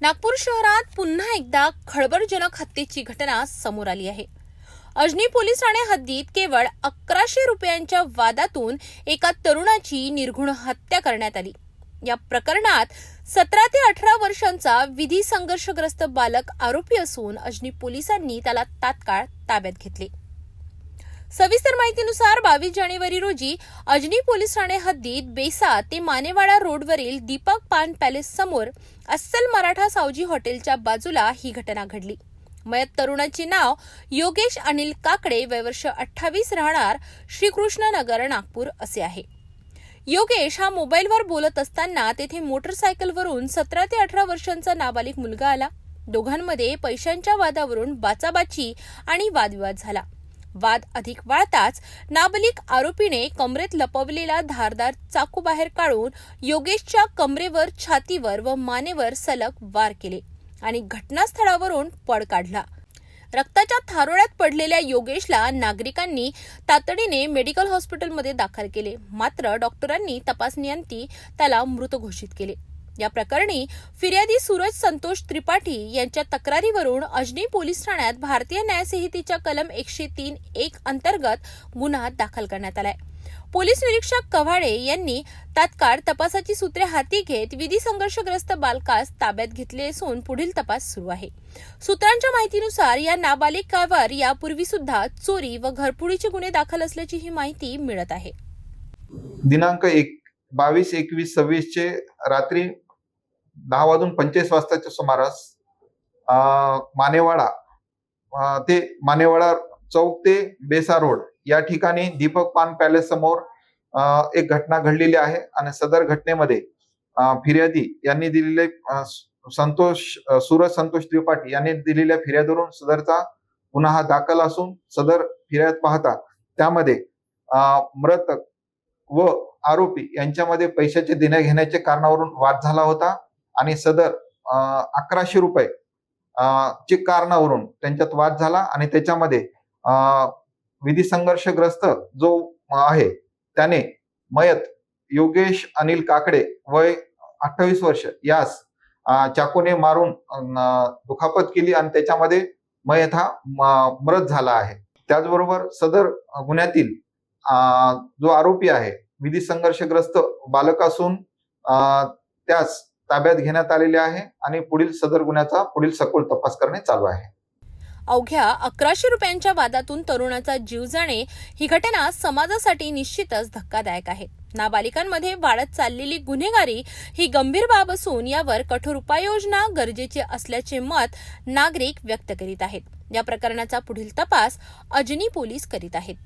नागपूर शहरात पुन्हा एकदा खळबळजनक हत्येची घटना समोर आली आहे. अजनी पोलीस ठाणे हद्दीत केवळ अकराशे रुपयांच्या वादातून एका तरुणाची निर्घुण हत्या करण्यात आली. या प्रकरणात सतरा ते अठरा वर्षांचा विधी संघर्षग्रस्त बालक आरोपी असून अजनी पोलिसांनी त्याला तात्काळ ताब्यात घेतले. सविस्तर माहितीनुसार बावीस जानेवारी रोजी अजनी पोलीस ठाणे हद्दीत बेसा ते मानेवाडा रोडवरील दीपक पान पॅलेस समोर अस्सल मराठा सावजी हॉटेलच्या बाजूला ही घटना घडली. मयत तरुणाचे नाव योगेश अनिल काकडे वयवर्ष अठ्ठावीस राहणार श्रीकृष्णनगर नागपूर असे आहे. योगेश हा मोबाईलवर बोलत असताना तेथे मोटरसायकलवरून सतरा ते अठरा वर्षांचा नाबालिक मुलगा आला. दोघांमध्ये पैशांच्या वादावरून बाचाबाची आणि वादविवाद झाला. वाद अधिक वाढताच नाबालिक आरोपीने कमरेत लपवलेला धारदार चाकू बाहेर काढून योगेशच्या कमरेवर छातीवर व मानेवर सलग वार केले आणि घटनास्थळावरून पळ काढला. रक्ताच्या थारोळ्यात पडलेल्या योगेशला नागरिकांनी तातडीने मेडिकल हॉस्पिटलमध्ये दाखल केले. मात्र डॉक्टरांनी तपासणीअंती त्याला मृत घोषित केले. या प्रकरणी फिर्यादी सूरज संतोष त्रिपाठी यांच्या तक्रारीवरून अजनी पोलीस ठाण्यात भारतीय न्यायसंहितेच्या कलम एकशे तीन एक अंतर्गत गुन्हा दाखल करण्यात आलाय. पोलीस निरीक्षक कव्हाडे यांनी तात्काळ तपासाची सूत्रे हाती घेत विधी संघर्षग्रस्त बालकास ताब्यात घेतले असून पुढील तपास सुरू आहे. सूत्रांच्या माहितीनुसार या नाबालिकावर यापूर्वी सुद्धा चोरी व घरपुडीचे गुन्हे दाखल असल्याची ही माहिती मिळत आहे. दिनांक एक बावीस एकवीस सव्वीस चे रात्री दहा वाजून पंचेचाळीस वाजताच्या सुमारास मानेवाडा ते मानेवाडा चौक ते बेसा रोड या ठिकाणी दीपक पान पॅलेस समोर एक घटना घडलेली आहे आणि सदर घटनेमध्ये फिर्यादी यांनी दिलेले संतोष सूरज संतोष त्रिपाठी यांनी दिलेल्या फिर्यादीवरून सदरचा गुन्हा हा दाखल असून सदर फिर्याद पाहता त्यामध्ये मृतक व आरोपी यांच्यामध्ये पैशाचे देण्या घेण्याच्या कारणावरून वाद झाला होता. आणि सदर अकराशे रुपये चे कारणावरून त्यांच्यात वाद झाला आणि त्याच्यामध्ये विधी संघर्षग्रस्त जो आहे त्याने मयत योगेश अनिल काकडे वय अठ्ठावीस वर्ष यास चाकूने मारून दुखापत केली आणि त्याच्यामध्ये मयत हा मृत झाला आहे. त्याचबरोबर सदर गुन्ह्यातील जो आरोपी आहे विधी संघर्षग्रस्त बालक असून त्यास ताब्यात घेण्यात आलेले आहे आणि पुढील सदर गुन्ह्याचा पुढील सखोल तपास करणे चालू आहे. अवघ्या अकराशे रुपयांच्या वादातून तरुणाचा जीव जाणे ही घटना समाजासाठी निश्चितच धक्कादायक आहे. नाबालिकांमध्ये वाढत चाललेली गुन्हेगारी ही गंभीर बाब असून यावर कठोर उपाययोजना गरजेचे असल्याचे मत नागरिक व्यक्त करीत आहेत. या प्रकरणाचा पुढील तपास अजनी पोलीस करीत आहेत.